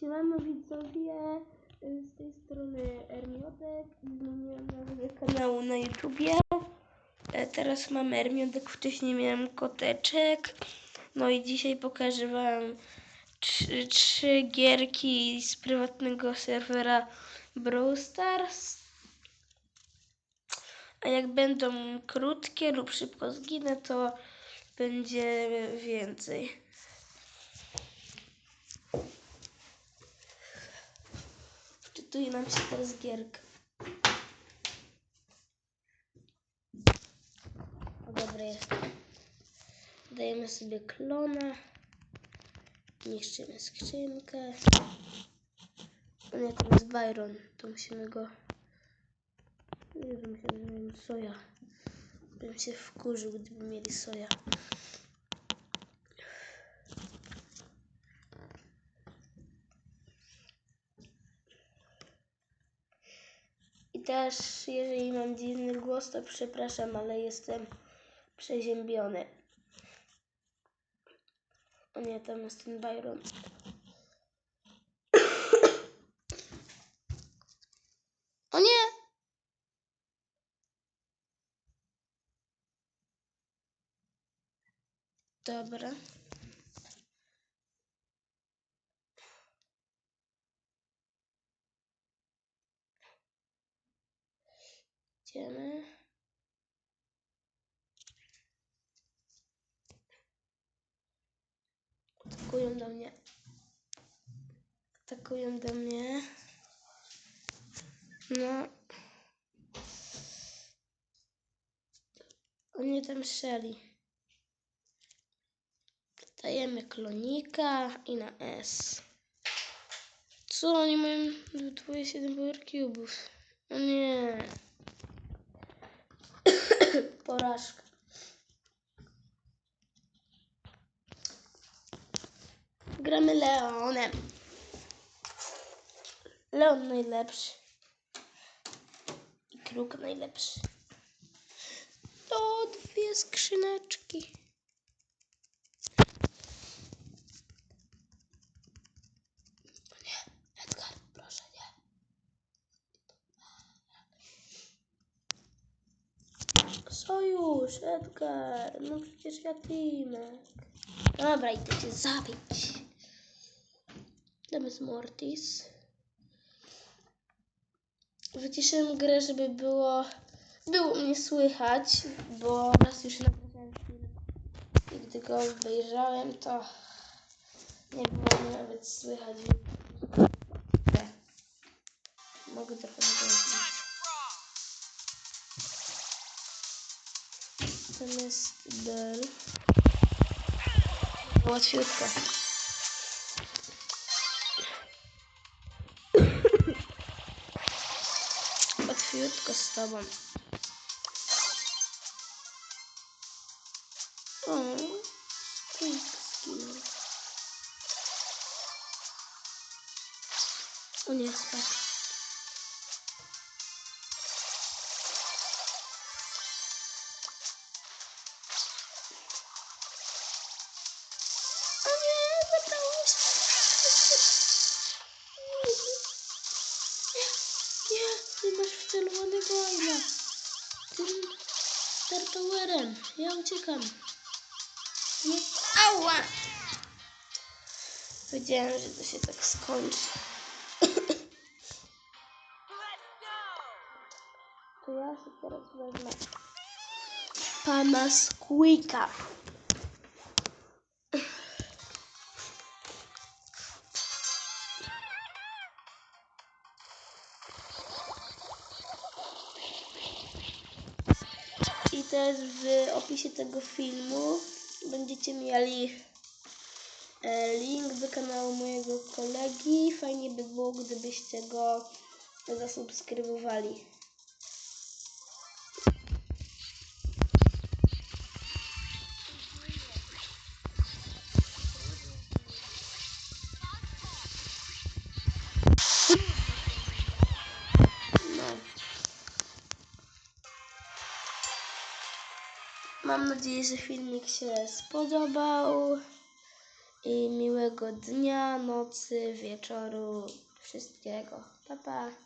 Siemano widzowie, y, z tej strony Ermiotek i zmieniłem nazwę kanału na YouTubie. E, Teraz mam Ermiotek, wcześniej miałem koteczek. No i dzisiaj pokażę wam trzy, trzy gierki z prywatnego serwera Brawl Stars. A jak będą krótkie lub szybko zginę, to będzie więcej. Wczytuje nam się teraz gierka. O, dobra jest. Dajemy sobie klona. Niszczymy skrzynkę. O nie, tam jest Byron. To musimy go... Nie wiem, miałem soja. Bym się wkurzył, gdyby mieli soja. Też, jeżeli mam dziwny głos, to przepraszam, ale jestem przeziębiony. O nie, tam jest ten Byron. O nie! Dobra. Idziemy. Atakują do mnie. Atakują do mnie. No. Oni tam strzeli. Dajemy klonika i na S. Co oni mają 27 power cubów? O nie. Porażka. Gramy Leonem. Leon najlepszy. I kruk najlepszy. To dwie skrzyneczki. O nie, Edgar, proszę nie. Sojusz, Edgar, no przecież ja Timek. Dobra, idę cię zabić. Tam jest Mortis. Wyciszyłem grę, żeby było, było mnie słychać, bo raz już nagrałem film i gdy go obejrzałem, to nie było mnie nawet słychać. Tam jest Bell. Łatwiutko. Łatwiutko z tobą. O, Quick skinął. O Nie, ty masz wcelowanego aima. Tym startowerem. Ja uciekam. Nie. Ała! Wiedziałem, że to się tak skończy. To ja się teraz wezmę pana Squeaka. Też w opisie tego filmu będziecie mieli e, link do kanału mojego kolegi. Fajnie by było, gdybyście go zasubskrybowali. Mam nadzieję, że filmik się spodobał i miłego dnia, nocy, wieczoru, wszystkiego. Pa, pa.